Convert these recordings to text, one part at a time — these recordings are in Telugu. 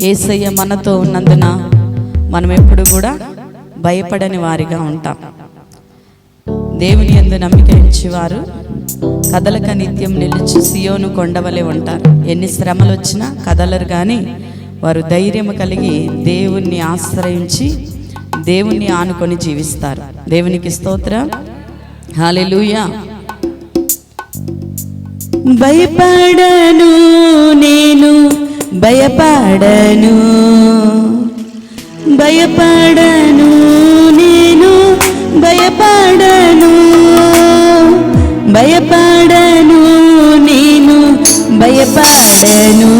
ఏసయ్య మనతో ఉన్నందున మనం ఎప్పుడు కూడా భయపడని వారిగా ఉంటాం. దేవుని ఎందు నమ్మిక వారు కదలక నిత్యం నిలిచి సియోను కొండవలే ఉంటారు. ఎన్ని శ్రమలు వచ్చినా కదలరు కానీ వారు ధైర్యం కలిగి దేవుణ్ణి ఆశ్రయించి దేవుణ్ణి ఆనుకొని జీవిస్తారు. దేవునికి స్తోత్రం. హాలెలూయా భయపడను నేను భయపడను భయపడను నేను భయపడను భయపడను నేను భయపడను.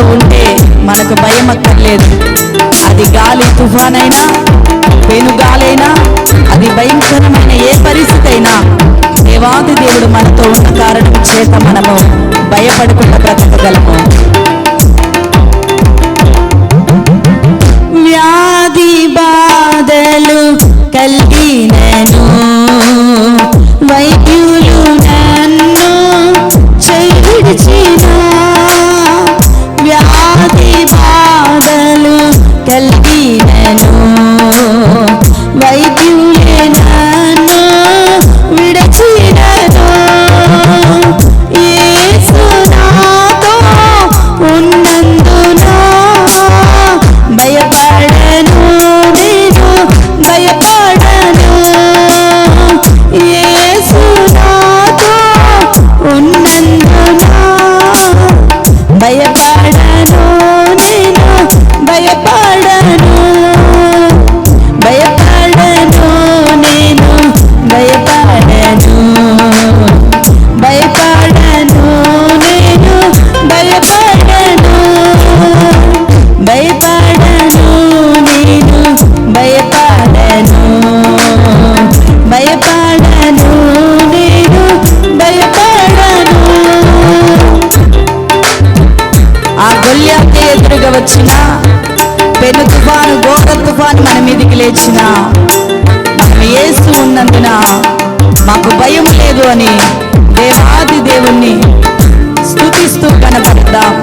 యేసు ఉంటే మనకు భయం అక్కర్లేదు. అది గాలి తుఫానైనా పెనుగాలైనా అది భయంకరమైన ఏ పరిస్థితి అయినా దేవాది దేవుడు మనతో ఉన్న కారణం చేత మనము భయపడకుండా బ్రతకగలము. పెను తుఫాను ఘోర తుఫాను మన మీదికి లేచిన మనం ఉన్నందున మాకు భయం లేదు అని దేవాది దేవుణ్ణి స్థుతిస్తూ కనపడదాం